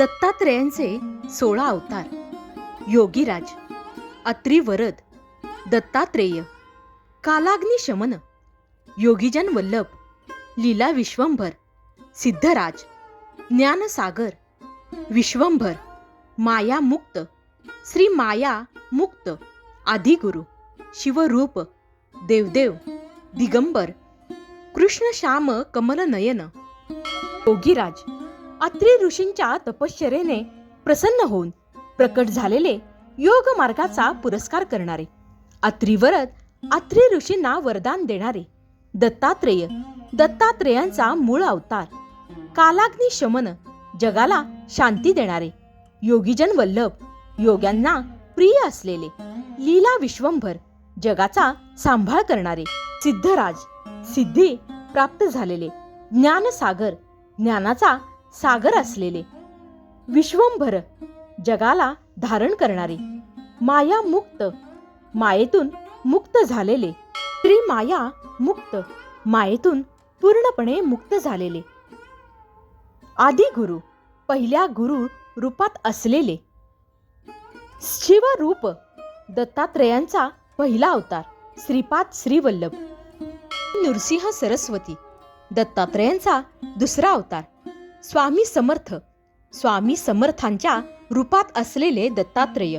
दत्तात्रेयांचे सोळा अवतार. योगीराज अत्रिवरद दत्तात्रेय कालाग्नी शमन योगीजन वल्लभ लीला विश्वंभर सिद्धराज ज्ञानसागर विश्वंभर माया मुक्त श्री माया मुक्त आदिगुरु शिवरूप देवदेव दिगंबर कृष्ण श्याम कमलनयन योगीराज अत्री ऋषींच्या तपश्चरेने प्रसन्न होऊन प्रकट झालेले योग मार्गाचा पुरस्कार करणारे. अत्रिवरद अत्री ऋषींना वरदान देणारे. दत्तात्रेय दत्तात्रेयांचा मूळ अवतार. कालाग्नी शमन जगाला शांती देणारे. योगीजन वल्लभ योग्यांना प्रिय असलेले. लीला विश्वंभर जगाचा सांभाळ करणारे. सिद्धराज सिद्धी प्राप्त झालेले. ज्ञानसागर ज्ञानाचा सागर असलेले. विश्वंभर जगाला धारण करणारे. माया मुक्त. मायेतून मुक्त झालेले. श्री माया मुक्त. मायेतून पूर्णपणे मुक्त झालेले. आदी गुरु पहिल्या गुरु रूपात असलेले. शिवरूप दत्तात्रेयांचा पहिला अवतार श्रीपाद श्रीवल्लभ. नृसिंह सरस्वती दत्तात्रेयांचा दुसरा अवतार. स्वामी समर्थ. स्वामी समर्थांच्या रूपात असलेले दत्तात्रेय.